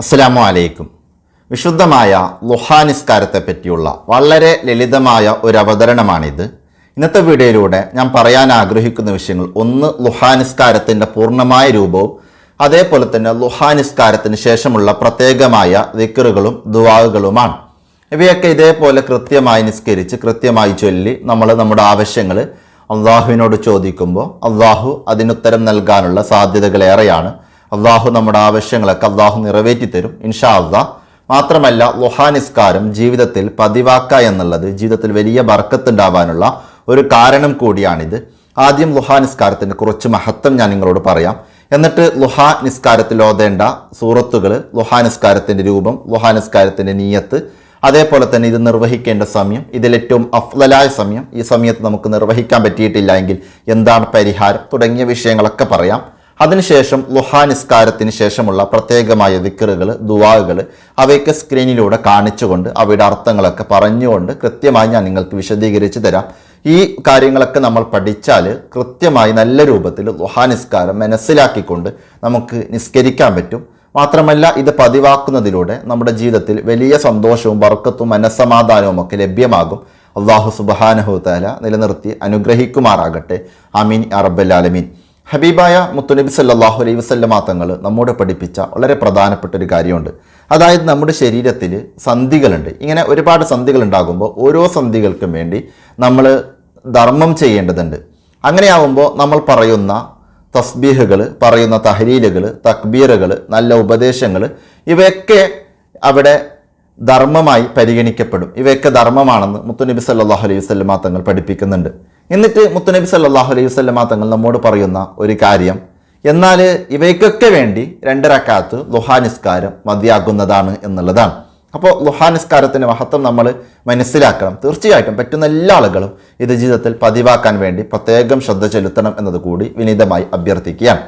അസ്സലാമു അലൈക്കും വിശുദ്ധമായ ലുഹാനിസ്കാരത്തെ പറ്റിയുള്ള വളരെ ലളിതമായ ഒരു അവതരണമാണിത്. ഇന്നത്തെ വീഡിയോയിലൂടെ ഞാൻ പറയാൻ ആഗ്രഹിക്കുന്ന വിഷയങ്ങൾ ഒന്ന് ലുഹാനിസ്കാരത്തിന്റെ പൂർണമായ രൂപവും അതേപോലെ തന്നെ ലുഹാനിസ്കാരത്തിന് ശേഷമുള്ള പ്രത്യേകമായ ദിക്കറുകളും ദുവാകളുമാണ് ഇവയൊക്കെ ഇതേപോലെ കൃത്യമായി നിസ്കരിച്ച് കൃത്യമായി ചൊല്ലി നമ്മൾ നമ്മുടെ ആവശ്യങ്ങൾ അള്ളാഹുവിനോട് ചോദിക്കുമ്പോൾ അള്ളാഹു അതിനുത്തരം നൽകാനുള്ള സാധ്യതകൾ ഏറെയാണ് അള്ളാഹു നമ്മുടെ ആവശ്യങ്ങളൊക്കെ അള്ളാഹു നിറവേറ്റി തരും ഇൻഷാ അള്ളാ. മാത്രമല്ല ലുഹാനിസ്കാരം ജീവിതത്തിൽ പതിവാക്ക എന്നുള്ളത് ജീവിതത്തിൽ വലിയ ബർക്കത്തുണ്ടാവാനുള്ള ഒരു കാരണം കൂടിയാണിത്. ആദ്യം ലുഹാനിസ്കാരത്തിന്റെ കുറച്ച് മഹത്വം ഞാൻ നിങ്ങളോട് പറയാം. എന്നിട്ട് ലുഹാ നിസ്കാരത്തിൽ ഓതേണ്ട സൂറത്തുകൾ ലുഹാനിസ്കാരത്തിന്റെ രൂപം ലുഹാനിസ്കാരത്തിന്റെ നീയത്ത് അതേപോലെ തന്നെ ഇത് നിർവഹിക്കേണ്ട സമയം ഇതിലേറ്റവും അഫ്ലലായ സമയം. ഈ സമയത്ത് നമുക്ക് നിർവഹിക്കാൻ പറ്റിയിട്ടില്ല എങ്കിൽ എന്താണ് പരിഹാരം? തുടങ്ങിയ വിഷയങ്ങളൊക്കെ പറയാം. അതിനുശേഷം ലുഹാ നിസ്കാരത്തിന് ശേഷമുള്ള പ്രത്യേകമായ വിക്കറുകൾ ദുവാകൾ അവയൊക്കെ സ്ക്രീനിലൂടെ കാണിച്ചുകൊണ്ട് അവയുടെ അർത്ഥങ്ങളൊക്കെ പറഞ്ഞുകൊണ്ട് കൃത്യമായി ഞാൻ നിങ്ങൾക്ക് വിശദീകരിച്ച് തരാം. ഈ കാര്യങ്ങളൊക്കെ നമ്മൾ പഠിച്ചാൽ കൃത്യമായി നല്ല രൂപത്തിൽ ലുഹാ നിസ്കാരം മനസ്സിലാക്കിക്കൊണ്ട് നമുക്ക് നിസ്കരിക്കാൻ പറ്റും. മാത്രമല്ല ഇത് പതിവാക്കുന്നതിലൂടെ നമ്മുടെ ജീവിതത്തിൽ വലിയ സന്തോഷവും വർക്കത്തും മനസ്സമാധാനവും ഒക്കെ ലഭ്യമാകും. അള്ളാഹു സുബാനഹു താല നിലനിർത്തി അനുഗ്രഹിക്കുമാറാകട്ടെ. അമീൻ അറബല്ലാലമീൻ ഹബീബായ മുത്തുനബി സല്ലാഹു അലൈഹി വസല്ലമാ തങ്ങൾ നമ്മോട് പഠിപ്പിച്ച വളരെ പ്രധാനപ്പെട്ട ഒരു കാര്യമുണ്ട്. അതായത് നമ്മുടെ ശരീരത്തിൽ സന്ധികളുണ്ട്. ഇങ്ങനെ ഒരുപാട് സന്ധികൾ ഉണ്ടാകുമ്പോൾ ഓരോ സന്ധികൾക്കും വേണ്ടി നമ്മൾ ധർമ്മം ചെയ്യേണ്ടതുണ്ട്. അങ്ങനെയാവുമ്പോൾ നമ്മൾ പറയുന്ന തസ്ബീഹുകൾ പറയുന്ന തഹലീലുകൾ തക്ബീറുകൾ നല്ല ഉപദേശങ്ങൾ ഇവയൊക്കെ അവിടെ ധർമ്മമായി പരിഗണിക്കപ്പെടും. ഇവയൊക്കെ ധർമ്മമാണെന്ന് മുത്തുനബി സല്ലാഹു അലൈഹി വസ്ലമാ തങ്ങൾ പഠിപ്പിക്കുന്നുണ്ട്. എന്നിട്ട് മുത്തുനബി സല്ലാഹു അലൈഹി വസ്ലമ തങ്ങൾ നമ്മോട് പറയുന്ന ഒരു കാര്യം. എന്നാൽ ഇവയ്ക്കൊക്കെ വേണ്ടി രണ്ടരക്കാത്ത് ലുഹാനിസ്കാരം മതിയാകുന്നതാണ് എന്നുള്ളതാണ്. അപ്പോൾ ലുഹാനിസ്കാരത്തിന്റെ മഹത്വം നമ്മൾ മനസ്സിലാക്കണം. തീർച്ചയായിട്ടും പറ്റുന്ന എല്ലാ ആളുകളും ഇത് ജീവിതത്തിൽ പതിവാക്കാൻ വേണ്ടി പ്രത്യേകം ശ്രദ്ധ ചെലുത്തണം എന്നത് കൂടി വിനീതമായി അഭ്യർത്ഥിക്കുകയാണ്.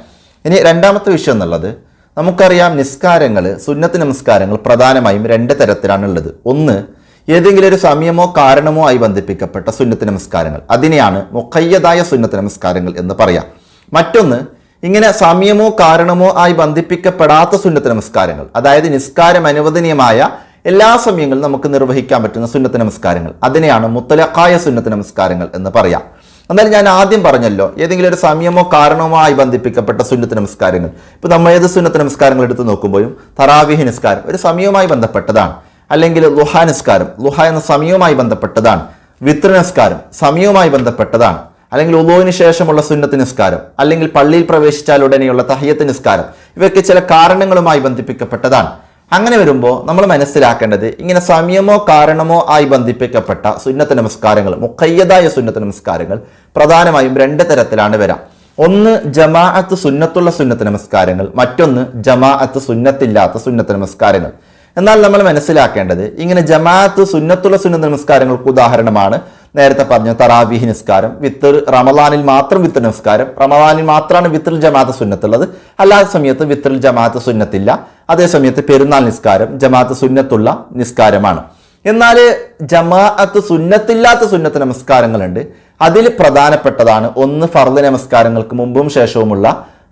ഇനി രണ്ടാമത്തെ വിഷയം എന്നുള്ളത് നമുക്കറിയാം നിസ്കാരങ്ങൾ സുന്നത്ത് നമസ്കാരങ്ങൾ പ്രധാനമായും രണ്ട് തരത്തിലാണുള്ളത്. ഒന്ന് ഏതെങ്കിലും ഒരു സമയമോ കാരണമോ ആയി ബന്ധിപ്പിക്കപ്പെട്ട സുന്നത്ത് നമസ്കാരങ്ങൾ. അതിനെയാണ് മുഖയ്യതായ സുന്നത്ത് നമസ്കാരങ്ങൾ എന്ന് പറയാം. മറ്റൊന്ന് ഇങ്ങനെ സമയമോ കാരണമോ ആയി ബന്ധിപ്പിക്കപ്പെടാത്ത സുന്നത്ത് നമസ്കാരങ്ങൾ. അതായത് നിസ്കാരം അനുവദനീയമായ എല്ലാ സമയങ്ങളും നമുക്ക് നിർവഹിക്കാൻ പറ്റുന്ന സുന്നത്ത് നമസ്കാരങ്ങൾ. അതിനെയാണ് മുത്തലക്കായ സുന്നത്ത് നമസ്കാരങ്ങൾ എന്ന് പറയാം. എന്നാൽ ഞാൻ ആദ്യം പറഞ്ഞല്ലോ ഏതെങ്കിലും ഒരു സമയമോ കാരണമോ ആയി ബന്ധിപ്പിക്കപ്പെട്ട സുന്നത്ത് നമസ്കാരങ്ങൾ. ഇപ്പൊ നമ്മൾ ഏത് സുന്നത്ത് നമസ്കാരങ്ങൾ എടുത്ത് നോക്കുമ്പോഴും തറാവിഹി നിസ്കാരം ഒരു സമയവുമായി ബന്ധപ്പെട്ടതാണ്. അല്ലെങ്കിൽ ലുഹാ നിസ്കാരം. ലുഹ എന്ന സമയവുമായി ബന്ധപ്പെട്ടതാണ്. വിത്ര നിസ്കാരം സമയവുമായി ബന്ധപ്പെട്ടതാണ്. അല്ലെങ്കിൽ ഉദോവിന് ശേഷമുള്ള സുന്നത്ത് നിസ്കാരം. അല്ലെങ്കിൽ പള്ളിയിൽ പ്രവേശിച്ചാൽ ഉടനെയുള്ള തഹയ്യത്ത് നിസ്കാരം. ഇവയൊക്കെ ചില കാരണങ്ങളുമായി ബന്ധിപ്പിക്കപ്പെട്ടതാണ്. അങ്ങനെ വരുമ്പോൾ നമ്മൾ മനസ്സിലാക്കേണ്ടത് ഇങ്ങനെ സമയമോ കാരണമോ ആയി ബന്ധിപ്പിക്കപ്പെട്ട സുന്നത്ത് നമസ്കാരങ്ങൾ മുഖയ്യതായ സുന്നത്ത് നമസ്കാരങ്ങൾ പ്രധാനമായും രണ്ട് തരത്തിലാണ് വരാം. ഒന്ന് ജമാഅത്ത് സുന്നത്തുള്ള സുന്നത്ത് നമസ്കാരങ്ങൾ മറ്റൊന്ന് ജമാഅത്ത് സുന്നത്തില്ലാത്ത സുന്നത്ത് നമസ്കാരങ്ങൾ. എന്നാൽ നമ്മൾ മനസ്സിലാക്കേണ്ടത് ഇങ്ങനെ ജമാഅത്ത് സുന്നത്തുള്ള സുന്നത്ത് നമസ്കാരങ്ങൾക്ക് ഉദാഹരണമാണ്. നേരത്തെ പറഞ്ഞ തറാവിഹി നിസ്കാരം വിത്തർ റമദാനിൽ മാത്രം വിത്തർ നിസ്കാരം റമദാനിൽ മാത്രമാണ് വിത്തറിൽ ജമാഅത്ത് സുന്നത്തുള്ളത്. അല്ലാത്ത സമയത്ത് വിത്തറിൽ ജമാഅത്ത് സുന്നത്തില്ല. അതേ സമയത്ത് പെരുന്നാൾ നിസ്കാരം ജമാഅത്ത് സുന്നത്തുള്ള നിസ്കാരമാണ്. എന്നാൽ ജമാഅത്ത് സുന്നത്തില്ലാത്ത സുന്നത്ത് നമസ്കാരങ്ങളുണ്ട്. അതിൽ പ്രധാനപ്പെട്ടതാണ് ഒന്ന് ഫർദ് നമസ്കാരങ്ങൾക്ക് മുമ്പും ശേഷവുമുള്ള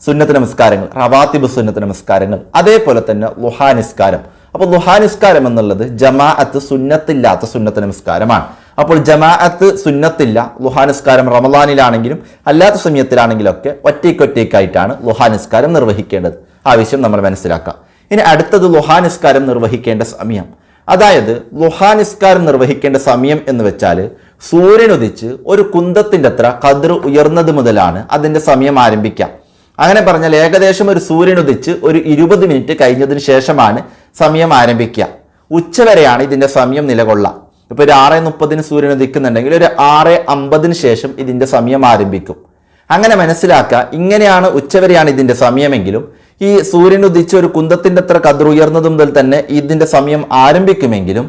സുന്നത്ത് നമസ്കാരങ്ങൾ റവാത്തിബ് സുന്നത്ത് നമസ്കാരങ്ങൾ അതേപോലെ തന്നെ ലുഹാ നിസ്കാരം. അപ്പോൾ ദുഹാ നിസ്കാരം എന്നുള്ളത് ജമാഅത്ത് സുന്നത്തില്ലാത്ത സുന്നത്ത് നമസ്കാരമാണ് അപ്പോൾ ജമാഅത്ത് സുന്നത്തില്ല ദുഹാ നിസ്കാരം റമദാനിലാണെങ്കിലും അല്ലാത്ത സമയത്തിലാണെങ്കിലൊക്കെ ഒറ്റയ്ക്കൊറ്റയ്ക്കായിട്ടാണ് ദുഹാ നിസ്കാരം നിർവഹിക്കേണ്ടത്. ആവശ്യം നമ്മൾ മനസ്സിലാക്കാം. ഇനി അടുത്തത് ദുഹാ നിസ്കാരം നിർവഹിക്കേണ്ട സമയം. അതായത് ദുഹാ നിസ്കാരം നിർവഹിക്കേണ്ട സമയം എന്ന് വെച്ചാൽ സൂര്യനുദിച്ച് ഒരു കുന്തത്തിന്റെ അത്ര കതിർ ഉയർന്നത് മുതലാണ് അതിന്റെ സമയം ആരംഭിക്കാം അങ്ങനെ പറഞ്ഞാൽ ഏകദേശം ഒരു സൂര്യനുദിച്ച് ഒരു ഇരുപത് മിനിറ്റ് കഴിഞ്ഞതിന് ശേഷമാണ് സമയം ആരംഭിക്കുക. ഉച്ചവരെയാണ് ഇതിന്റെ സമയം നിലകൊള്ളുക. ഇപ്പോൾ ഒരു ആറ് മുപ്പതിന് സൂര്യൻ ഉദിക്കുന്നുണ്ടെങ്കിൽ ഒരു ആറ് അമ്പതിന് ശേഷം ഇതിന്റെ സമയം ആരംഭിക്കും. അങ്ങനെ മനസ്സിലാക്കുക ഇങ്ങനെയാണ് ഉച്ചവരെയാണ് ഇതിന്റെ സമയമെങ്കിലും ഈ സൂര്യൻ ഉദിച്ച് ഒരു കുന്തത്തിന്റെ അത്ര കതിർ ഉയർന്നത് മുതൽ തന്നെ ഇതിന്റെ സമയം ആരംഭിക്കുമെങ്കിലും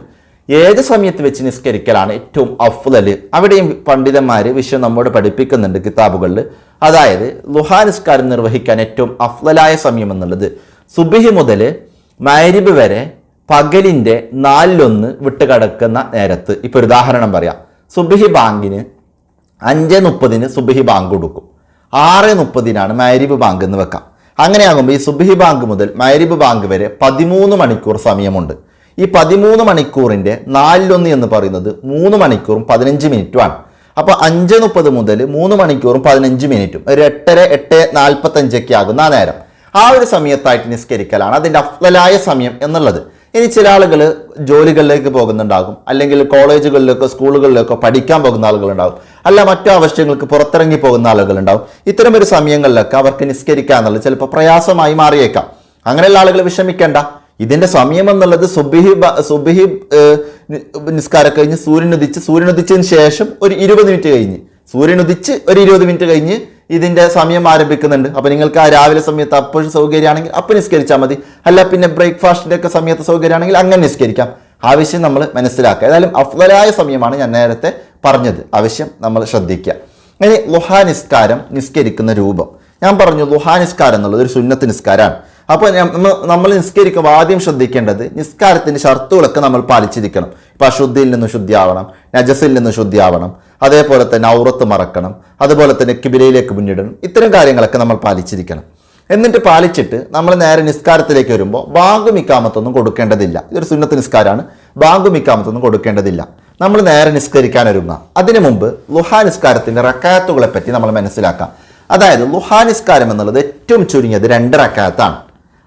ഏത് സമയത്ത് വെച്ച് നിസ്കരിക്കലാണ് ഏറ്റവും അഫ്ലല് അവിടെയും പണ്ഡിതന്മാർ വിഷയം നമ്മോട് പഠിപ്പിക്കുന്നുണ്ട് കിതാബുകളിൽ അതായത് ലുഹാ നിസ്കാരം നിർവഹിക്കാൻ ഏറ്റവും അഫ്ലലായ സമയം എന്നുള്ളത് സുബിഹി മുതൽ മൈരിബ് വരെ പകലിന്റെ നാലിലൊന്ന് വിട്ടുകിടക്കുന്ന നേരത്ത് ഇപ്പോൾ ഒരു ഉദാഹരണം പറയാം. സുബിഹി ബാങ്കിന് അഞ്ച് മുപ്പതിന് സുബിഹി ബാങ്ക് കൊടുക്കും. ആറ് മുപ്പതിനാണ് മൈരിബ് ബാങ്ക് എന്ന് വെക്കാം. അങ്ങനെയാകുമ്പോൾ ഈ സുബിഹി ബാങ്ക് മുതൽ മൈരിബ് ബാങ്ക് വരെ പതിമൂന്ന് മണിക്കൂർ സമയമുണ്ട്. ഈ പതിമൂന്ന് മണിക്കൂറിന്റെ നാലിലൊന്ന് എന്ന് പറയുന്നത് മൂന്ന് മണിക്കൂറും പതിനഞ്ച് മിനിറ്റുമാണ് അപ്പോൾ അഞ്ച് മുപ്പത് മുതൽ മൂന്ന് മണിക്കൂറും പതിനഞ്ച് മിനിറ്റും. ഒരു എട്ടര എട്ട് നാൽപ്പത്തഞ്ചൊക്കെ ആകുന്ന ആ നേരം. ആ ഒരു സമയത്തായിട്ട് നിസ്കരിക്കലാണ് അതിന്റെ അഫ്ലായ സമയം എന്നുള്ളത്. ഇനി ചില ആളുകൾ ജോലികളിലേക്ക് പോകുന്നുണ്ടാകും അല്ലെങ്കിൽ കോളേജുകളിലേക്കോ സ്കൂളുകളിലേക്കോ പഠിക്കാൻ പോകുന്ന ആളുകളുണ്ടാകും അല്ല മറ്റു ആവശ്യങ്ങൾക്ക് പുറത്തിറങ്ങി പോകുന്ന ആളുകളുണ്ടാകും. ഇത്തരം ഒരു സമയങ്ങളിലൊക്കെ അവർക്ക് നിസ്കരിക്കുക എന്നുള്ളത് ചിലപ്പോൾ പ്രയാസമായി മാറിയേക്കാം. അങ്ങനെയുള്ള ആളുകൾ വിഷമിക്കേണ്ട. ഇതിന്റെ സമയം എന്നുള്ളത് സുബിഹി സുബിഹി നിസ്കാരം കഴിഞ്ഞ് സൂര്യനുദിച്ച് സൂര്യനുദിച്ചതിന് ശേഷം ഒരു ഇരുപത് മിനിറ്റ് കഴിഞ്ഞ് സൂര്യനുദിച്ച് ഒരു ഇരുപത് മിനിറ്റ് കഴിഞ്ഞ് ഇതിന്റെ സമയം ആരംഭിക്കുന്നുണ്ട്. അപ്പോൾ നിങ്ങൾക്ക് ആ രാവിലെ സമയത്ത് അപ്പോഴും സൗകര്യമാണെങ്കിൽ അപ്പോൾ നിസ്കരിച്ചാൽ മതി. അല്ല പിന്നെ ബ്രേക്ക്ഫാസ്റ്റിന്റെ ഒക്കെ സമയത്ത് സൗകര്യമാണെങ്കിൽ അങ്ങനെ നിസ്കരിക്കാം. ആവശ്യം നമ്മൾ മനസ്സിലാക്കുക. ഏതായാലും അഫ്വലായ സമയമാണ് ഞാൻ നേരത്തെ പറഞ്ഞത്. ആവശ്യം നമ്മൾ ശ്രദ്ധിക്കുക. അങ്ങനെ ലുഹാ നിസ്കാരം നിസ്കരിക്കുന്ന രൂപം. ഞാൻ പറഞ്ഞു ലുഹാ നിസ്കാരം എന്നുള്ളത് ഒരു സുന്നത്ത് നിസ്കാരമാണ്. അപ്പോൾ നമ്മൾ നിസ്കരിക്കുമ്പോൾ ആദ്യം ശ്രദ്ധിക്കേണ്ടത് നിസ്കാരത്തിന്റെ ഷർത്തുകളൊക്കെ നമ്മൾ പാലിച്ചിരിക്കണം. ഇപ്പൊ അശുദ്ധിയിൽ നിന്ന് ശുദ്ധിയാവണം നജസിൽ നിന്ന് ശുദ്ധിയാവണം അതേപോലെ തന്നെ ഔറത്ത് മറക്കണം അതുപോലെ തന്നെ കിബിലയിലേക്ക് മുന്നിടണം ഇത്തരം കാര്യങ്ങളൊക്കെ നമ്മൾ പാലിച്ചിരിക്കണം. എന്നിട്ട് പാലിച്ചിട്ട് നമ്മൾ നേരെ നിസ്കാരത്തിലേക്ക് വരുമ്പോൾ ബാങ്കുമിക്കാമത്തൊന്നും കൊടുക്കേണ്ടതില്ല. ഇതൊരു സുന്നത്ത് നിസ്കാരമാണ് ബാങ്കുമിക്കാമത്തൊന്നും കൊടുക്കേണ്ടതില്ല. നമ്മൾ നേരെ നിസ്കരിക്കാൻ ഒരുങ്ങാം അതിനു മുമ്പ് ലുഹാ നിസ്കാരത്തിന്റെ റക്കാത്തുകളെ പറ്റി നമ്മൾ മനസ്സിലാക്കാം. അതായത് ലുഹാ നിസ്കാരം എന്നുള്ളത് ഏറ്റവും ചുരുങ്ങിയത് രണ്ട് റക്കാത്താണ്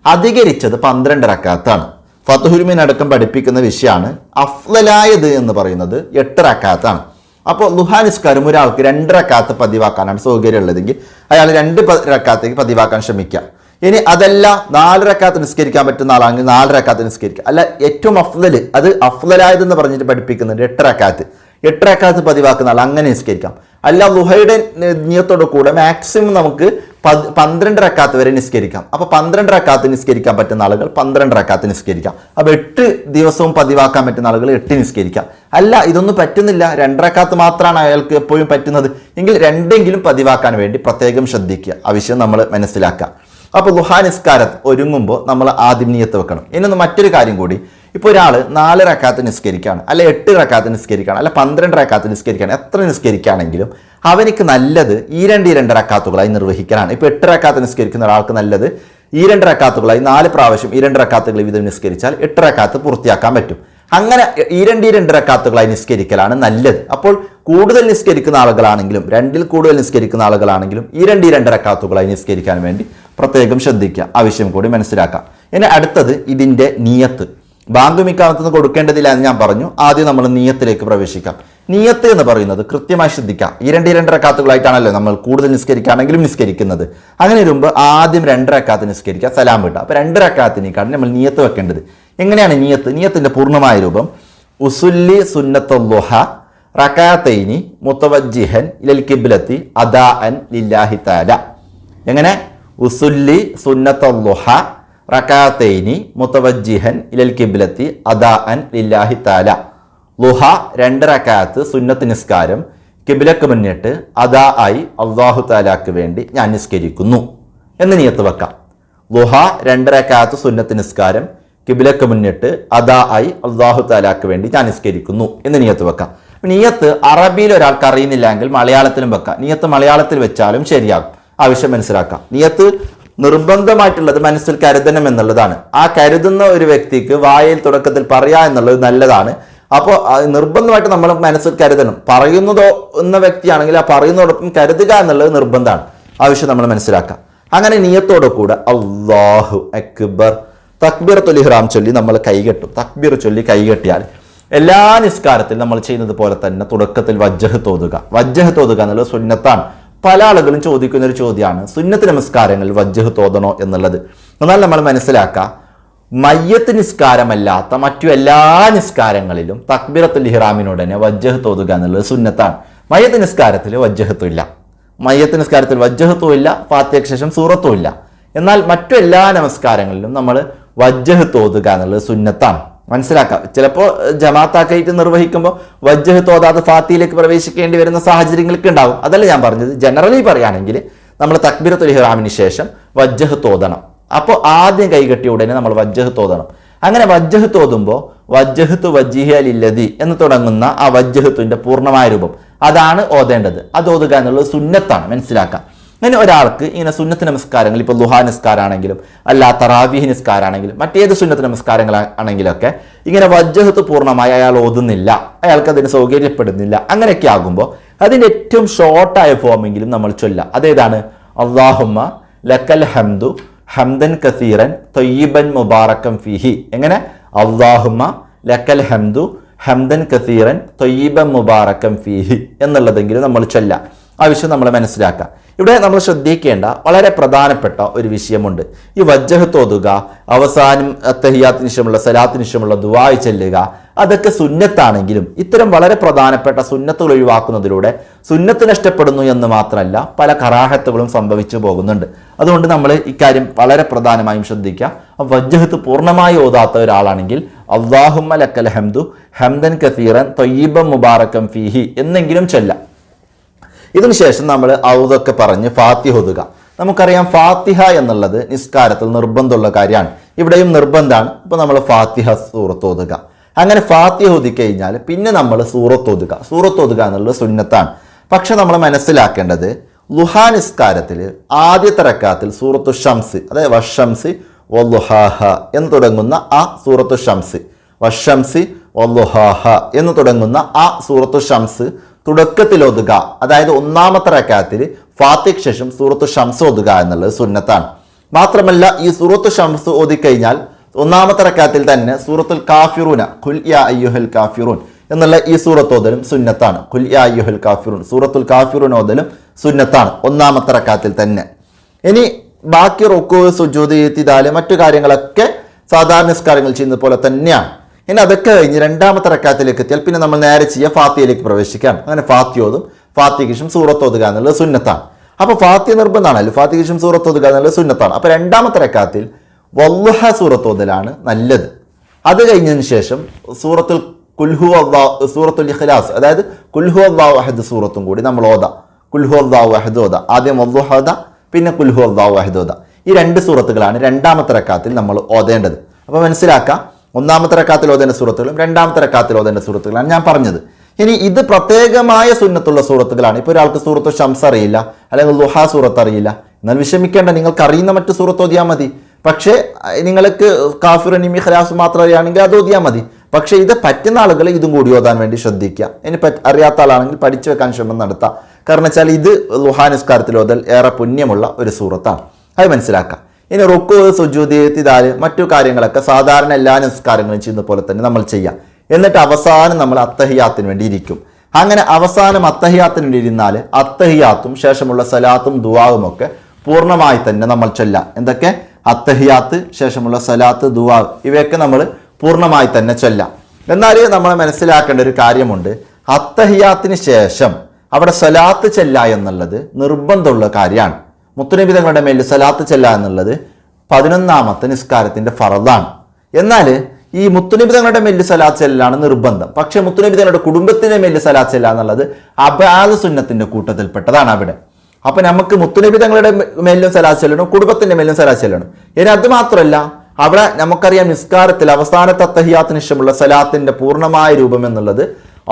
അധികരിച്ചത് പന്ത്രണ്ട് റക്കാത്താണ് ഫത്തുഹുരുമിൻ അടക്കം പഠിപ്പിക്കുന്ന വിഷയമാണ് അഫ്ലലായത് എന്ന് പറയുന്നത് എട്ട് റക്കാത്താണ് അപ്പോൾ ലുഹാ നിസ്കാരം ഒരാൾക്ക് രണ്ട് റക്കാത്ത് പതിവാക്കാനാണ് സൗകര്യമുള്ളതെങ്കിൽ അയാൾ രണ്ട് റക്കാത്തേക്ക് പതിവാക്കാൻ ശ്രമിക്കുക ഇനി അതല്ല നാല് റക്കാത്ത് നിസ്കരിക്കാൻ പറ്റുന്ന ആളാണെങ്കിൽ നാല് റക്കാത്ത് നിസ്കരിക്കുക. അല്ല ഏറ്റവും അഫ്ലല് അത് അഫ്ലലായത് എന്ന് പറഞ്ഞിട്ട് പഠിപ്പിക്കുന്നുണ്ട് എട്ട് റക്കാത്ത് എട്ട് റക്കാത്ത് പതിവാക്കുന്ന അങ്ങനെ നിസ്കരിക്കാം. അല്ല ലുഹയുടെ നിയത്തോട് കൂടെ മാക്സിമം നമുക്ക് പന്ത്രണ്ട് റക്കാത്ത് വരെ നിസ്കരിക്കാം. അപ്പൊ പന്ത്രണ്ട് റക്കാത്ത് നിസ്കരിക്കാൻ പറ്റുന്ന ആളുകൾ പന്ത്രണ്ട് റക്കാത്ത് നിസ്കരിക്കാം. അപ്പൊ എട്ട് ദിവസവും പതിവാക്കാൻ പറ്റുന്ന ആളുകൾ എട്ട് നിസ്കരിക്കാം. അല്ല ഇതൊന്നും പറ്റുന്നില്ല. രണ്ടരക്കാത്ത് മാത്രമാണ് അയാൾക്ക് എപ്പോഴും പറ്റുന്നത്. എങ്കിൽ രണ്ടെങ്കിലും പതിവാക്കാൻ വേണ്ടി പ്രത്യേകം ശ്രദ്ധിക്കുക. ആ വിഷയം നമ്മൾ മനസ്സിലാക്കുക. അപ്പോൾ ലുഹാ നിസ്കാരം ഒരുങ്ങുമ്പോൾ നമ്മൾ ആദ്യം നിയത്ത് വെക്കണം. ഇനി മറ്റൊരു കാര്യം കൂടി. ഇപ്പോൾ ഒരാൾ നാല് റക്കാത്ത് നിസ്കരിക്കുകയാണ് അല്ലെ എട്ട് റക്കാത്ത് നിസ്കരിക്കുകയാണ് അല്ലെ പന്ത്രണ്ട് റക്കാത്ത് നിസ്കരിക്കുകയാണ് എത്ര നിസ്കരിക്കുകയാണെങ്കിലും അവനിക്ക് നല്ലത് ഈ രണ്ട് ഈ രണ്ട് റക്കാത്തുകളായി നിർവഹിക്കാനാണ് ഇപ്പോൾ എട്ട് റക്കാത്ത് നിസ്കരിക്കുന്ന ഒരാൾക്ക് നല്ലത് ഈ രണ്ട് റക്കാത്തുകളായി നാല് പ്രാവശ്യം ഈ രണ്ട് റക്കാത്തുകൾ വീതം നിസ്കരിച്ചാൽ എട്ട് റക്കാത്ത് പൂർത്തിയാക്കാൻ പറ്റും. അങ്ങനെ ഈ രണ്ട് ഈ രണ്ട് റക്കാത്തുകളായി നിസ്കരിക്കലാണ് നല്ലത്. അപ്പോൾ കൂടുതൽ നിസ്കരിക്കുന്ന ആളുകളാണെങ്കിലും രണ്ടിൽ കൂടുതൽ നിസ്കരിക്കുന്ന ആളുകളാണെങ്കിലും ഈ രണ്ട് ഈ രണ്ട് റക്കാത്തുകളായി നിസ്കരിക്കാൻ വേണ്ടി പ്രത്യേകം ശ്രദ്ധിക്കുക. ആവശ്യം കൂടി മനസ്സിലാക്കാം. ഇനി അടുത്തത് ഇതിന്റെ നീയത്ത്. ബാങ്ക് മിക്കാമത്തുനിന്ന് കൊടുക്കേണ്ടതില്ല എന്ന് ഞാൻ പറഞ്ഞു. ആദ്യം നമ്മൾ നീയത്തിലേക്ക് പ്രവേശിക്കാം. നീയത്ത് എന്ന് പറയുന്നത് കൃത്യമായി ശ്രദ്ധിക്കാം. ഈ രണ്ട് റക്കാത്തുകളായിട്ടാണല്ലോ നമ്മൾ കൂടുതൽ നിസ്കരിക്കുകയാണെങ്കിലും നിസ്കരിക്കുന്നത്. അങ്ങനെ വരുമ്പോൾ ആദ്യം രണ്ട് കാത്ത് നിസ്കരിക്കുക സലാം വിട്ടുക അപ്പോൾ രണ്ട് റക്കാത്തിനേക്കാണ് നമ്മൾ നീയത്ത് വെക്കേണ്ടത്. എങ്ങനെയാണ് നീയത്ത്? നീയത്തിന്റെ പൂർണമായ രൂപം. ഉസുല്ലി സുന്നത്തുല്ലുഹ റക്കാത്തൈനി മുത്തവജിഹൻ ഇലൽ കിബ്ലത്തി അദാ അൻ ലില്ലാഹി താല എങ്ങനെ? ഉസുല്ലി സുന്നത്തുല്ലുഹ റക്കാത്തൈനി മുത്തവജിഹൻ ഇലൽ കിബിലത്തി അദാ അൻ ലില്ലാഹി താല ലുഹ രണ്ട് റക്കാത്ത് സുന്നത്ത് നിസ്കാരം കിബിലക്ക് മുന്നിട്ട് അദാ ആയി അള്ളാഹു താലാക്ക് വേണ്ടി ഞാൻ നിസ്കരിക്കുന്നു എന്ന് നിയത്ത് വെക്കാം. ലുഹ രണ്ട് റക്കാത്ത് സുന്നത്ത് നിസ്കാരം കിബിലക്ക് മുന്നിട്ട് അദാ ആയി അള്ളാഹു താലാക്ക് വേണ്ടി ഞാൻ നിസ്കരിക്കുന്നു എന്ന് നിയത്ത് വെക്കാം. നിയത്ത് അറബിയിൽ ഒരാൾക്ക് അറിയുന്നില്ലെങ്കിൽ മലയാളത്തിലും വെക്കാം. നിയത്ത് മലയാളത്തിൽ വെച്ചാലും ശരിയാകും. ആവശ്യം മനസ്സിലാക്കാം. നിയത്ത് നിർബന്ധമായിട്ടുള്ളത് മനസ്സിൽ കരുതണം എന്നുള്ളതാണ്. ആ കരുതുന്ന ഒരു വ്യക്തിക്ക് വായിൽ തുടക്കത്തിൽ പറയാ എന്നുള്ളത് നല്ലതാണ്. അപ്പോൾ നിർബന്ധമായിട്ട് നമ്മൾ മനസ്സിൽ കരുതണം. പറയുന്നതോ എന്ന വ്യക്തിയാണെങ്കിൽ ആ പറയുന്നതോടൊപ്പം കരുതുക എന്നുള്ളത് നിർബന്ധമാണ്. ആവശ്യം നമ്മൾ മനസ്സിലാക്കാം. അങ്ങനെ നിയത്തോടു കൂടെ അള്ളാഹു അക്ബർ തക്ബീർ തൊലിഹ്റാം ചൊല്ലി നമ്മൾ കൈകെട്ടും. തക്ബീർ ചൊല്ലി കൈകെട്ടിയാൽ എല്ലാ നിസ്കാരത്തിലും നമ്മൾ ചെയ്യുന്നത് പോലെ തന്നെ തുടക്കത്തിൽ വജ്ജഹ് തോതുക. വജ്ജഹ് തോതുക എന്നുള്ളത് സുന്നത്താണ്. പല ആളുകളും ചോദിക്കുന്ന ഒരു ചോദ്യമാണ്. സുന്നത്ത് നമസ്കാരങ്ങൾ വജ്ജഹ് തോതണോ എന്നുള്ളത്. എന്നാൽ നമ്മൾ മനസ്സിലാക്കുക മയ്യത്ത് നിസ്കാരമല്ലാത്ത മറ്റു എല്ലാ നിസ്കാരങ്ങളിലും തക്ബീറത്തുൽ ഇഹ്റാമിനോട് തന്നെ വജ്ജഹ് തോതുക എന്നുള്ളത് സുന്നത്താണ്. മയ്യത്ത് നിസ്കാരത്തിൽ വജ്ജഹത്വം ഇല്ല. മയ്യത്ത് നിസ്കാരത്തിൽ വജ്ജഹത്വം ഇല്ല ഫാത്യക്ഷേഷം ശേഷം സൂറത്തും ഇല്ല. എന്നാൽ മറ്റു എല്ലാ നമസ്കാരങ്ങളിലും നമ്മൾ വജ്ജഹ് തോതുക എന്നുള്ളത് സുന്നത്താണ്. മനസ്സിലാക്കാം. ചിലപ്പോൾ ജമാത്താക്കായിട്ട് നിർവഹിക്കുമ്പോൾ വജ്ജഹ് തോതാത് ഫാത്തിയിലേക്ക് പ്രവേശിക്കേണ്ടി വരുന്ന സാഹചര്യങ്ങളൊക്കെ ഉണ്ടാവും. അതല്ല ഞാൻ പറഞ്ഞത്. ജനറലി പറയുകയാണെങ്കിൽ നമ്മൾ തക്ബീറത്തുൽ ഇഹ്റാമിന് ശേഷം വജ്ജഹ് തോതണം. അപ്പോൾ ആദ്യം കൈകെട്ടിയ ഉടനെ നമ്മൾ വജ്ജഹ് തോതണം. അങ്ങനെ വജ്ജഹ് തോതുമ്പോൾ വജ്ജഹത്ത് വജ്ജിഹലില്ലതി എന്ന് തുടങ്ങുന്ന ആ വജ്ജഹത്തുവിന്റെ പൂർണമായ രൂപം. അതാണ് ഓതേണ്ടത്. അത് ഓതുക എന്നുള്ളത് സുന്നത്താണ്. മനസ്സിലാക്കാം. അങ്ങനെ ഒരാൾക്ക് ഇങ്ങനെ സുന്നത്ത് നമസ്കാരങ്ങൾ ഇപ്പോൾ ലുഹാ നിസ്കാരാണെങ്കിലും അല്ല തറാവിഹി നിസ്കാരാണെങ്കിലും മറ്റേത് സുന്നത്ത് നമസ്കാരങ്ങൾ ആണെങ്കിലൊക്കെ ഇങ്ങനെ വജ്ജഹത്ത് പൂർണമായി അയാൾ ഓതുന്നില്ല അയാൾക്ക് അതിന് സൗകര്യപ്പെടുന്നില്ല അങ്ങനെയൊക്കെ ആകുമ്പോൾ അതിന്റെ ഏറ്റവും ഷോർട്ടായ ഫോമെങ്കിലും നമ്മൾ ചൊല്ല. അതേതാണ്? അള്ളാഹുമ്മ ലക്കൽ ഹംദു ഹംദൻ കസീറൻ തൊയ്യബൻ മുബാറക്കം ഫിഹി. എങ്ങനെ? അള്ളാഹുമ്മ ലക്കൽ ഹംദു ഹംദൻ കസീറൻ തൊയ്യബൻ മുബാറക്കം ഫിഹി എന്നുള്ളതെങ്കിലും നമ്മൾ ചൊല്ല. ആ വിഷയം നമ്മൾ മനസ്സിലാക്കാം ഇവിടെ നമ്മൾ ശ്രദ്ധിക്കേണ്ട വളരെ പ്രധാനപ്പെട്ട ഒരു വിഷയമുണ്ട്. ഈ വജ്ജഹത്ത് തോതുക അവസാനം അത്തഹിയാത്തിന് ശേഷമുള്ള സലാത്തിന് ശേഷമുള്ള ദുവായി ചെല്ലുക അതൊക്കെ സുന്നത്താണെങ്കിലും ഇത്തരം വളരെ പ്രധാനപ്പെട്ട സുന്നത്തുകൾ ഒഴിവാക്കുന്നതിലൂടെ സുന്നത്ത് നഷ്ടപ്പെടുന്നു എന്ന് മാത്രമല്ല പല കറാഹത്തുകളും സംഭവിച്ചു പോകുന്നുണ്ട്. അതുകൊണ്ട് നമ്മൾ ഇക്കാര്യം വളരെ പ്രധാനമായും ശ്രദ്ധിക്കുക. വജ്ജഹത്ത് പൂർണമായി ഓതാത്ത ഒരാളാണെങ്കിൽ അള്ളാഹുമ്മ ലക്കൽ ഹംദു ഹംദൻ കസീറൻ തൊയ്യബം മുബാറക്കം ഫീഹി എന്നെങ്കിലും ചൊല്ലാം. ഇതിനുശേഷം നമ്മൾ ഔതൊക്കെ പറഞ്ഞ് ഫാത്തിഹ ഒതുക. നമുക്കറിയാം ഫാത്തിഹ എന്നുള്ളത് നിസ്കാരത്തിൽ നിർബന്ധമുള്ള കാര്യമാണ്. ഇവിടെയും നിർബന്ധമാണ്. ഇപ്പോൾ നമ്മൾ ഫാത്തിഹ സൂറത്ത് ഒതുക. അങ്ങനെ ഫാത്തിഹ ഒതുക്കഴിഞ്ഞാൽ പിന്നെ നമ്മൾ സൂറത്ത് ഒതുക. സൂറത്ത് ഒതുക എന്നുള്ളത് സുന്നത്താണ്. പക്ഷെ നമ്മൾ മനസ്സിലാക്കേണ്ടത് ലുഹാ നിസ്കാരത്തിൽ ആദ്യത്തെ റക്കാത്തിൽ സൂറത്തു ഷംസ് അതായത് വഷംസി വല്ലുഹാഹ എന്ന് തുടങ്ങുന്ന ആ സൂറത്തു ഷംസ്. വഷംസി വല്ലുഹാഹ എന്ന് തുടങ്ങുന്ന ആ സൂറത്തു ഷംസ് തുടക്കത്തിൽ ഒതുക അതായത് ഒന്നാമത്തെ റക്കാത്തിൽ ഫാത്തിക്ക് ശേഷം സൂറത്ത് ഷംസ് ഒതുക എന്നുള്ളത് സുന്നത്താണ്. മാത്രമല്ല ഈ സൂറത്ത് ഷംസ് ഓതിക്കഴിഞ്ഞാൽ ഒന്നാമത്തെ റക്കാത്തിൽ തന്നെ സൂറത്തുൽ കാഫിറൂന ഖുൽ യാ അയ്യുഹൽ കാഫിറൂൻ എന്നുള്ള ഈ സൂറത്ത് ഓതലും സുന്നത്താണ്. ഖുൽ യാ അയ്യുഹൽ കാഫിറൂൻ സൂറത്തുൽ കാഫിറൂൻ ഓതലും സുന്നത്താണ് ഒന്നാമത്തെ റക്കാത്തിൽ തന്നെ. ഇനി ബാക്കി റൊക്കു സുജൂദ് ഈത്തിദാൽ മറ്റു കാര്യങ്ങളൊക്കെ സാധാരണ നിസ്കാരങ്ങൾ ചെയ്യുന്ന പോലെ തന്നെയാണ്. ഇനി അതൊക്കെ കഴിഞ്ഞ് രണ്ടാമത്തെ റക്കാത്തിലേക്ക് എത്തിയാൽ പിന്നെ നമ്മൾ നേരെ ചെയ്യുക ഫാത്തിയയിലേക്ക് പ്രവേശിക്കാം. അങ്ങനെ ഫാത്തിയോതും ഫാത്തിയക്ക് സൂറത്ത് ഓതുക എന്നുള്ളത് സുന്നത്താണ്. അപ്പോൾ ഫാത്തി നിർബന്ധമാണല്ലോ ഫാത്തിയക്ക് സൂറത്ത് ഓതുക എന്നുള്ളത് സുന്നത്താണ്. അപ്പോൾ രണ്ടാമത്തെ റക്കാത്തിൽ വല്ലുഹ സൂറത്ത് ഓതലാണ് നല്ലത്. അത് കഴിഞ്ഞതിന് ശേഷം സൂറത്തുൽ കുൽഹു അള്ളാ സൂറത്തുൽ ഇഖ്ലാസ് അതായത് കുൽഹു അള്ളാഹു അഹദ് സൂറത്തും കൂടി നമ്മൾ ഓതാം. കുൽഹു അള്ളാഹു അഹദ് ഓതാം. ആദ്യം വല്ലുഹദ പിന്നെ കുൽഹു അള്ളാഹു അഹദ് ഓതാം. ഈ രണ്ട് സൂറത്തുകളാണ് രണ്ടാമത്തെ റക്കാത്തിൽ നമ്മൾ ഓതേണ്ടത്. അപ്പോൾ മനസ്സിലാക്കാം. ഒന്നാമത്തെ റക്കാത്തിൽ ഓതേണ്ട സൂറത്തുകളും രണ്ടാമത്തെ റക്കാത്തിൽ ഓതേണ്ട സൂറത്തുകളാണ് ഞാൻ പറഞ്ഞത്. ഇനി ഇത് പ്രത്യേകമായ സുന്നത്തുള്ള സൂറത്തുകളാണ്. ഇപ്പോൾ ഒരാൾക്ക് സൂറത്ത് ഷംസ് അറിയില്ല അല്ലെങ്കിൽ ദുഹാ സൂറത്ത് അറിയില്ല. എന്നാൽ വിഷമിക്കേണ്ട നിങ്ങൾക്ക് അറിയുന്ന മറ്റു സൂറത്ത് ഓതിയാൽ മതി. പക്ഷേ നിങ്ങൾക്ക് കാഫിർ നിമി ഖലാസ് മാത്രം അറിയുകയാണെങ്കിൽ അത് ഓതിയാൽ മതി. പക്ഷേ ഇത് പറ്റുന്ന ആളുകൾ ഇതും കൂടി ഓതാൻ വേണ്ടി ശ്രദ്ധിക്കുക. ഇനി പറ്റ അറിയാത്ത ആളാണെങ്കിൽ പഠിച്ചു വെക്കാൻ ശ്രമം നടത്താം. കാരണം വെച്ചാൽ ഇത് ലുഹാ നിസ്കാരത്തിൽ ഓതൽ ഏറെ പുണ്യമുള്ള ഒരു സൂറത്താണ്. അത് മനസ്സിലാക്കാം. ഇനി റുക്കു സുജൂതി തിതാൽ മറ്റു കാര്യങ്ങളൊക്കെ സാധാരണ എല്ലാ നിസ്കാരങ്ങളും ചെയ്യുന്ന പോലെ തന്നെ നമ്മൾ ചെയ്യാം. എന്നിട്ട് അവസാനം നമ്മൾ അത്തഹിയാത്തിന് വേണ്ടി ഇരിക്കും. അങ്ങനെ അവസാനം അത്തഹിയാത്തിന് വേണ്ടി ഇരുന്നാൽ അത്തഹിയാത്തും ശേഷമുള്ള സലാത്തും ദുവാവും ഒക്കെ പൂർണമായി തന്നെ നമ്മൾ ചൊല്ലാം. എന്തൊക്കെ? അത്തഹിയാത്ത് ശേഷമുള്ള സലാത്ത് ദുവാവ് ഇവയൊക്കെ നമ്മൾ പൂർണമായി തന്നെ ചൊല്ലാം. എന്നാൽ നമ്മൾ മനസ്സിലാക്കേണ്ട ഒരു കാര്യമുണ്ട്. അത്തഹിയാത്തിന് ശേഷം അവിടെ സലാത്ത് ചെല്ല എന്നുള്ളത് നിർബന്ധമുള്ള കാര്യമാണ്. മുത്തുനബി തങ്ങളുടെ മേൽ സലാത്ത് ചെല്ല എന്നുള്ളത് പതിനൊന്നാമത്തെ നിസ്കാരത്തിന്റെ ഫറദാണ്. എന്നാൽ ഈ മുത്തുനബി തങ്ങളുടെ മേൽ സലാത്ത് ചെല്ലാണ് നിർബന്ധം. പക്ഷേ മുത്തുനബി തങ്ങളുടെ മേലിൽ മേൽ സലാത്ത് ചെല്ല എന്നുള്ളത് അബാദ് സുന്നത്തിന്റെ കൂട്ടത്തിൽപ്പെട്ടതാണ് അവിടെ. അപ്പം നമുക്ക് മുത്തുനബി തങ്ങളുടെ മേലും സലാത്ത് ചെല്ലണം കുടുംബത്തിന്റെ മേലും സലാത്ത് ചെല്ലണം. ഇനി അത് മാത്രമല്ല അവിടെ നമുക്കറിയാം നിസ്കാരത്തിൽ അവസാനത്തെ അത്തഹിയാത്തിന് ഇഷ്ടമുള്ള സലാത്തിന്റെ പൂർണമായ രൂപം എന്നുള്ളത്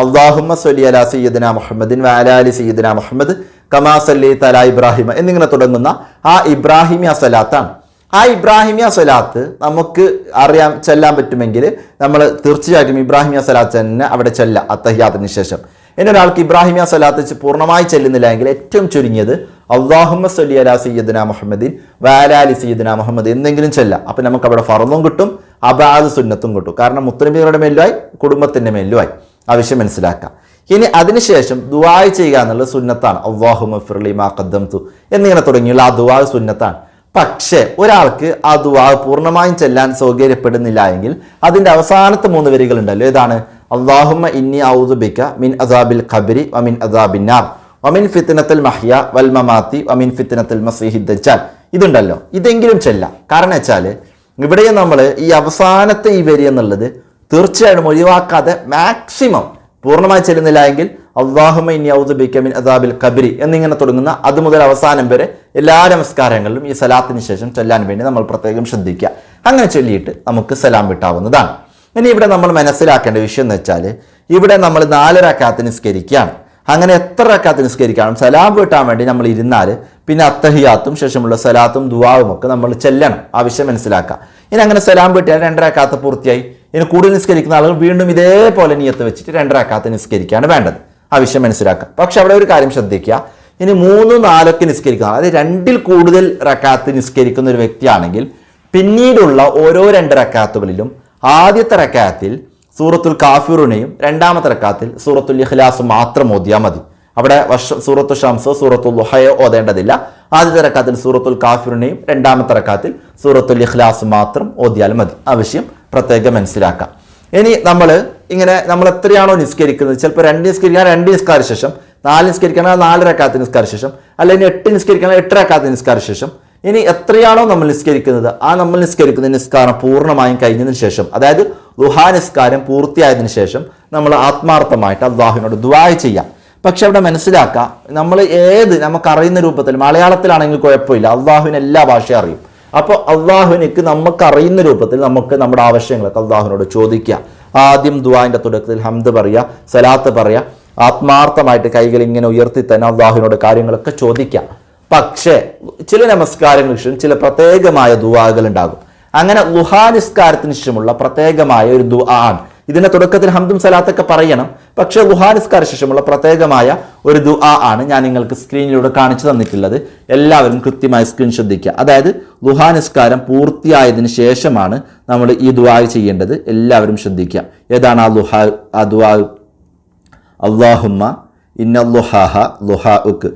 അള്ളാഹുമ്മ സൊലി അലാ സയ്യദിന മുഹമ്മദിൻ വാലാലി സയ്യദിന മുഹമ്മദ് കമാ സല്ലി തല ഇബ്രാഹിമ എന്നിങ്ങനെ തുടങ്ങുന്ന ആ ഇബ്രാഹിമിയ സലാത്താണ് ആ ഇബ്രാഹിമിയ സലാത്ത് നമുക്ക് അറിയാൻ ചെല്ലാൻ പറ്റുമെങ്കിൽ നമ്മൾ തീർച്ചയായിട്ടും ഇബ്രാഹിമിയ സലാത്ത് തന്നെ അവിടെ ചെല്ല അത്തഹ്യാത്തിന് ശേഷം. ഇനി ഒരാൾക്ക് ഇബ്രാഹിമിയ സലാത്ത് പൂർണമായി ചെല്ലുന്നില്ല എങ്കിൽ ഏറ്റവും ചുരുങ്ങിയത് അള്ളാഹുമ്മ സല്ലി അലാ സയ്യദ്ന മുഹമ്മദീൻ വാലാലി സയ്യദ്ന മുഹമ്മദ് എന്തെങ്കിലും ചെല്ലാം. അപ്പം നമുക്ക് അവിടെ ഫറന്നും കിട്ടും അബാദ് സുന്നത്തും കിട്ടും. കാരണം മുത്തനബികളുടെ മേലുമായി കുടുംബത്തിന്റെ മേലുമായി. ആവശ്യം മനസ്സിലാക്കാം. ഇനി അതിനുശേഷം ദുവായ് ചെയ്യുക എന്നുള്ളത് സുന്നത്താണ്. അള്ളാഹുമ മഫിർലി മാ ഖദ്ദംതു. എന്നിങ്ങനെ തുടങ്ങിയുള്ള ആ ദുവാ സുന്നത്താണ്. പക്ഷേ ഒരാൾക്ക് ആ ദുവാ പൂർണമായും ചെല്ലാൻ സൗകര്യപ്പെടുന്നില്ല എങ്കിൽ അതിന്റെ അവസാനത്തെ മൂന്ന് വരികൾ ഉണ്ടല്ലോ ഏതാണ്? അള്ളാഹുമ ഇന്നി ഔദുബിക്ക മിൻ അസാബിൽ ഖബരി വമിൻ അസാബിന്നാർ വമിൻ ഫിത്തിനത്തിൽ മഹ്യ വൽ മമാത്തി വമിൻ ഫിത്തനത്തിൽ മസീഹി ദജ്ജാൽ. ഇതുണ്ടല്ലോ. ഇതെങ്കിലും ചെല്ലാം. കാരണം വെച്ചാൽ ഇവിടെ നമ്മൾ ഈ അവസാനത്തെ ഈ വരി എന്നുള്ളത് തീർച്ചയായിട്ടും ഒഴിവാക്കാതെ മാക്സിമം പൂർണമായി ചെല്ലുന്നില്ല എങ്കിൽ അള്ളാഹുമ ഇനി ഔദുബിക്കമിൻ അദാബിൽ കബരി എന്നിങ്ങനെ തുടങ്ങുന്ന അത് മുതൽ അവസാനം വരെ എല്ലാ നമസ്കാരങ്ങളിലും ഈ സലാത്തിന് ശേഷം ചൊല്ലാൻ വേണ്ടി നമ്മൾ പ്രത്യേകം ശ്രദ്ധിക്കുക. അങ്ങനെ ചൊല്ലിയിട്ട് നമുക്ക് സലാം വിട്ടാവുന്നതാണ്. ഇനി ഇവിടെ നമ്മൾ മനസ്സിലാക്കേണ്ട വിഷയം എന്ന് വെച്ചാൽ ഇവിടെ നമ്മൾ നാല് നിസ്കരിക്കുകയാണ്. അങ്ങനെ എത്ര റക്കാത്ത് നിസ്കരിക്കണം? സലാം വീട്ടാൻ വേണ്ടി നമ്മൾ ഇരുന്നാൽ പിന്നെ അത്തഹിയാത്തും ശേഷമുള്ള സലാത്തും ദുവാവും ഒക്കെ നമ്മൾ ചെല്ലണം. ആവശ്യം മനസ്സിലാക്കുക. ഇനി അങ്ങനെ സലാം വീട്ടിയാൽ രണ്ടരക്കാത്ത് പൂർത്തിയായി. ഇനി കൂടുതൽ നിസ്കരിക്കുന്ന ആളുകൾ വീണ്ടും ഇതേപോലെ നിയത്ത് വെച്ചിട്ട് രണ്ടരക്കാത്ത് നിസ്കരിക്കുകയാണ് വേണ്ടത്. ആവശ്യം മനസ്സിലാക്കുക. പക്ഷെ അവിടെ ഒരു കാര്യം ശ്രദ്ധിക്കുക. ഇനി മൂന്ന് നാലൊക്കെ നിസ്കരിക്കുന്ന അതായത് രണ്ടിൽ കൂടുതൽ റക്കാത്ത് നിസ്കരിക്കുന്ന ഒരു വ്യക്തിയാണെങ്കിൽ പിന്നീടുള്ള ഓരോ രണ്ട് റക്കാത്തുകളിലും ആദ്യത്തെ റക്കാത്തിൽ സൂറത്തുൽ കാഫിറിനെയും രണ്ടാമത്തെ റക്കാത്തിൽ സൂറത്തുൽ ഇഹ്ലാസ് മാത്രം ഓതിയാൽ മതി. അവിടെ വർഷ സൂറത്തു ഷംസോ സൂറത്തുൽ ലുഹയോ ഓതേണ്ടതില്ല. ആദ്യത്തെ റക്കാത്തിൽ സൂറത്തുൽ കാഫിറിനെയും രണ്ടാമത്തെ റക്കാത്തിൽ സൂറത്തുൽ ഇഖ്ലാസ് മാത്രം ഓതിയാൽ മതി. ആവശ്യം പ്രത്യേകം മനസ്സിലാക്കാം. ഇനി നമ്മൾ ഇങ്ങനെ നമ്മൾ എത്രയാണോ നിസ്കരിക്കുന്നത്? ചിലപ്പോൾ രണ്ട് നിസ്കരിക്കാൻ രണ്ട് നിസ്കാര ശേഷം നാല് നിസ്കരിക്കണം നാലര നിസ്കാര ശേഷം അല്ലെങ്കിൽ എട്ട് നിസ്കരിക്കണം എട്ടര നിസ്കാര ശേഷം. ഇനി എത്രയാണോ നമ്മൾ നിസ്കരിക്കുന്നത്? ആ നമ്മൾ നിസ്കരിക്കുന്ന നിസ്കാരം പൂർണമായും കഴിഞ്ഞതിന് ശേഷം അതായത് ദുഹാ നിസ്കാരം പൂർത്തിയായതിനു ശേഷം നമ്മൾ ആത്മാർത്ഥമായിട്ട് അള്ളാഹുവിനോട് ദുബായ് ചെയ്യാം. പക്ഷെ അവിടെ മനസ്സിലാക്കുക നമ്മൾ ഏത് നമുക്കറിയുന്ന രൂപത്തിൽ മലയാളത്തിലാണെങ്കിൽ കുഴപ്പമില്ല. അള്ളാഹുവിന് എല്ലാ ഭാഷയും അറിയും. അപ്പോൾ അള്ളാഹുനിക്ക് നമുക്ക് അറിയുന്ന രൂപത്തിൽ നമുക്ക് നമ്മുടെ ആവശ്യങ്ങളൊക്കെ അള്ളാഹുവിനോട് ചോദിക്കുക ആദ്യം ദുവാന്റെ തുടക്കത്തിൽ ഹംദ് പറയുക സലാത്ത് പറയുക ആത്മാർത്ഥമായിട്ട് കൈകൾ ഇങ്ങനെ ഉയർത്തി തന്നെ അള്ളാഹുവിനോട് കാര്യങ്ങളൊക്കെ ചോദിക്കാം. പക്ഷേ ചില നമസ്കാരങ്ങൾ ശേഷം ചില പ്രത്യേകമായ ദുവാകൾ ഉണ്ടാകും. അങ്ങനെ ലുഹാ നിസ്കാരത്തിന് ശേഷമുള്ള പ്രത്യേകമായ ഒരു ദുആ ആണ്. ഇതിന്റെ തുടക്കത്തിൽ ഹംദും സലാത്തൊക്കെ പറയണം. പക്ഷേ ഗുഹാനിസ്കാര ശേഷമുള്ള പ്രത്യേകമായ ഒരു ദുആ ആണ് ഞാൻ നിങ്ങൾക്ക് സ്ക്രീനിലൂടെ കാണിച്ചു തന്നിട്ടുള്ളത്. എല്ലാവരും കൃത്യമായി സ്ക്രീൻ ശ്രദ്ധിക്കുക. അതായത് ലുഹാ നിസ്കാരം പൂർത്തിയായതിനു ശേഷമാണ് നമ്മൾ ഈ ദുആ ചെയ്യേണ്ടത്. എല്ലാവരും ശ്രദ്ധിക്കുക. ഏതാണ് ആ ലുഹാ ആ ദുആ? അള്ളാഹുമ്മ ഇന്നല്ലുഹാഹ ലുഹാഉക്ക്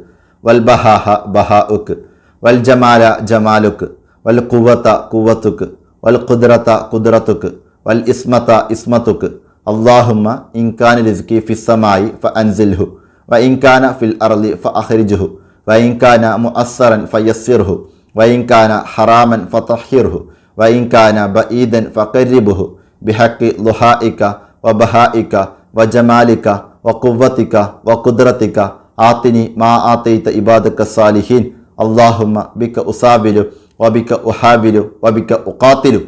വൽ ബഹാഹ ബഹാ ഉക്ക് വൽ ജമാല ജമാലുക്ക് വൽ കുവത്ത കുവത്തുക്ക് വൽ കുദ്രത്ത കുദ്രത്തുക്ക് വൽ ഇസ്മത്ത ഇസ്മത്തുക്ക് അള്ളാഹുമ്മ ഇൻകാൻ റിസ്കി ഫിസ്സമായി ഫ അൻസിൽഹു വ ഇൻകാന ഫിൽ അർലി ഫ അഹ്രിജുഹു വ ഇൻകാന മുഅസ്സറൻ ഫയസ്സിർഹു. വ ഇൻകാന ഹറാമൻ ഫതഹിർഹു. വ ഇൻകാന ബഈദൻ കരിബുഹു ബിഹക്കി ലുഹായിക്ക വ ബഹായിക്ക വ ജമാലിക്ക വ കുവ്വത്തിക വ കുദ്രത്തിക്ക ആത്തിനി മാ ആത്തൈത ഇബാദക്ക സാലിഹീൻ. അള്ളാഹുമ്മ ബിക്ക ഉസാബിലു വബിക ഉഹാബിലു വബിക ഉഖാത്തിലു.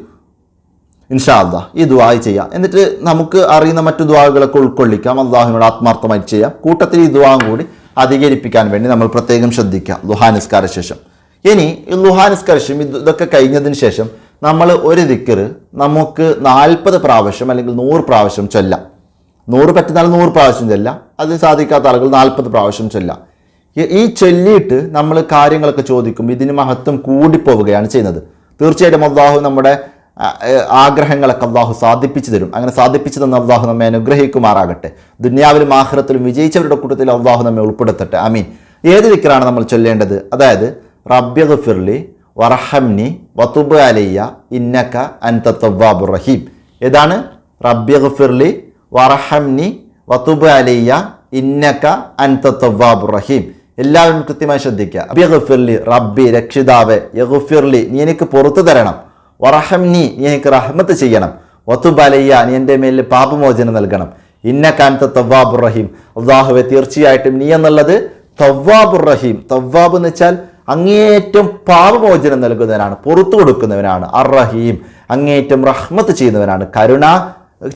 ഇൻഷാ അള്ളാ ഈ ദുവായി ചെയ്യാം. എന്നിട്ട് നമുക്ക് അറിയുന്ന മറ്റു ദുവാകളൊക്കെ ഉൾക്കൊള്ളിക്കാം. അള്ളാഹുവിനോട് ആത്മാർത്ഥമായി ചെയ്യാം. കൂട്ടത്തിൽ ഈ ദുവാം കൂടി അധികരിപ്പിക്കാൻ വേണ്ടി നമ്മൾ പ്രത്യേകം ശ്രദ്ധിക്കാം. ലുഹാ നിസ്കാര ശേഷം. ഇനി ഈ ലുഹാ നിസ്കാര ശേഷം ഇതൊക്കെ കഴിഞ്ഞതിന് ശേഷം നമ്മൾ ഒരു ദിക്കർ നമുക്ക് നാൽപ്പത് പ്രാവശ്യം അല്ലെങ്കിൽ നൂറ് പ്രാവശ്യം ചൊല്ലാം. നൂറ് പറ്റുന്നാൽ നൂറ് പ്രാവശ്യം ചൊല്ലാം. അത് സാധിക്കാത്ത ആളുകൾ നാൽപ്പത് പ്രാവശ്യം ചൊല്ലാം. ഈ- ചൊല്ലിയിട്ട് നമ്മൾ കാര്യങ്ങളൊക്കെ ചോദിക്കും ഇതിന് മഹത്വം കൂടിപ്പോവുകയാണ് ചെയ്യുന്നത്. തീർച്ചയായിട്ടും അള്ളാഹു നമ്മുടെ ആഗ്രഹങ്ങളൊക്കെ അള്ളാഹു സാധിപ്പിച്ചു തരും. അങ്ങനെ സാധിപ്പിച്ചു തന്ന അള്ളാഹു നമ്മെ അനുഗ്രഹിക്കുമാറാകട്ടെ. ദുന്യാവിലും ആഹ്റത്തിലും വിജയിച്ചവരുടെ കൂട്ടത്തിൽ അള്ളാഹു നമ്മെ ഉൾപ്പെടുത്തട്ടെ. അമീൻ ഏത് വിക്കറാണ് നമ്മൾ ചൊല്ലേണ്ടത്? അതായത് റബ്യഗുഫിർലി വറഹംനി വതുബ് അലയ്യ ഇന്നക്ക അൻത റഹീം. ഏതാണ്? റബ്യഗുഫിർലി വറഹംനി വതുബ് അലയ്യ ഇന്നക്ക അൻത റഹീം. എല്ലാവരും കൃത്യമായി ശ്രദ്ധിക്കുക. റബ്ബി രക്ഷിതാവെ യഗുഫിർലി നീ എനിക്ക് പുറത്തു തരണം. വറഹംനി നീ എനിക്ക് റഹ്മത്ത് ചെയ്യണം. വത്തുബലയ്യ നീ എന്റെ മേലിൽ പാപമോചനം നൽകണം. ഇന്ന കാനത്ത് തവ്വാബുർ റഹീം അള്ളാഹുവെ തീർച്ചയായിട്ടും നീ എന്നുള്ളത് തവ്വാബുർ റഹീം തവ്വാബ് എന്ന് വെച്ചാൽ അങ്ങേയറ്റം പാപമോചനം നൽകുന്നവനാണ് പുറത്തു കൊടുക്കുന്നവനാണ്. അർ റഹീം അങ്ങേയറ്റം റഹ്മത്ത് ചെയ്യുന്നവനാണ് കരുണ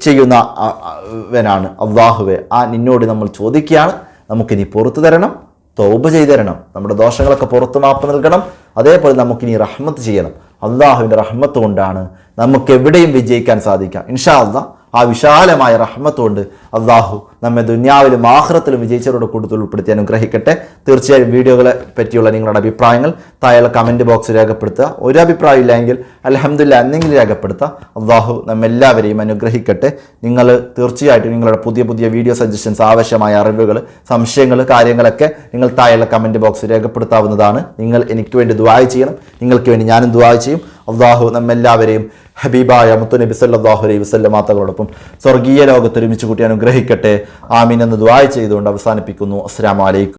ചെയ്യുന്നവനാണ് അള്ളാഹുവെ ആ നിന്നോട് നമ്മൾ ചോദിക്കുകയാണ്. നമുക്കിനി പുറത്തു തരണം തൗബ ചെയ്തു തരണം. നമ്മുടെ ദോഷങ്ങളൊക്കെ പുറത്ത് മാപ്പ് നൽകണം. അതേപോലെ നമുക്കിനി റഹ്മത്ത് ചെയ്യണം. അള്ളാഹുവിന്റെ റഹ്മത്ത് കൊണ്ടാണ് നമുക്ക് എവിടെയും വിജയിക്കാൻ സാധിക്കുക ഇൻഷാ അള്ളാഹ് ആ വിശാലമായ റഹ്മത്ത് കൊണ്ട് അള്ളാഹു നമ്മെ ദുന്യാവിലും ആഹ്റത്തിലും വിജയിച്ചവരോട് കൂടുതൽ ഉൾപ്പെടുത്തി അനുഗ്രഹിക്കട്ടെ. തീർച്ചയായും വീഡിയോകളെ പറ്റിയുള്ള നിങ്ങളുടെ അഭിപ്രായങ്ങൾ താഴെ കമന്റ് ബോക്സ് രേഖപ്പെടുത്തുക. ഒരു അഭിപ്രായം ഇല്ലെങ്കിൽ അലഹമില്ല എന്തെങ്കിലും രേഖപ്പെടുത്തുക. അള്ളാഹു നമ്മെല്ലാവരെയും അനുഗ്രഹിക്കട്ടെ. നിങ്ങൾ തീർച്ചയായിട്ടും നിങ്ങളുടെ പുതിയ പുതിയ വീഡിയോ സജഷൻസ് ആവശ്യമായ അറിവുകൾ സംശയങ്ങൾ കാര്യങ്ങളൊക്കെ നിങ്ങൾ താഴെ കമന്റ് ബോക്സ് രേഖപ്പെടുത്താവുന്നതാണ്. നിങ്ങൾ എനിക്ക് വേണ്ടി ദുബായ് ചെയ്യണം. നിങ്ങൾക്ക് വേണ്ടി ഞാനും ദുബായ് ചെയ്യും. അള്ളാഹു നമ്മെല്ലാവരെയും ഹബീബായ മുത്തുനബി സല്ലല്ലാഹു അലൈഹി വസല്ലം മാത്തകളോടൊപ്പം സ്വർഗീയ ലോകത്ത് ഒരുമിച്ച് കൂട്ടി അനുഗ്രഹിക്കട്ടെ. ആമീൻ എന്ന് ദ്വായ ചെയ്തുകൊണ്ട് അവസാനിപ്പിക്കുന്നു. അസ്സാം അലൈക്കും.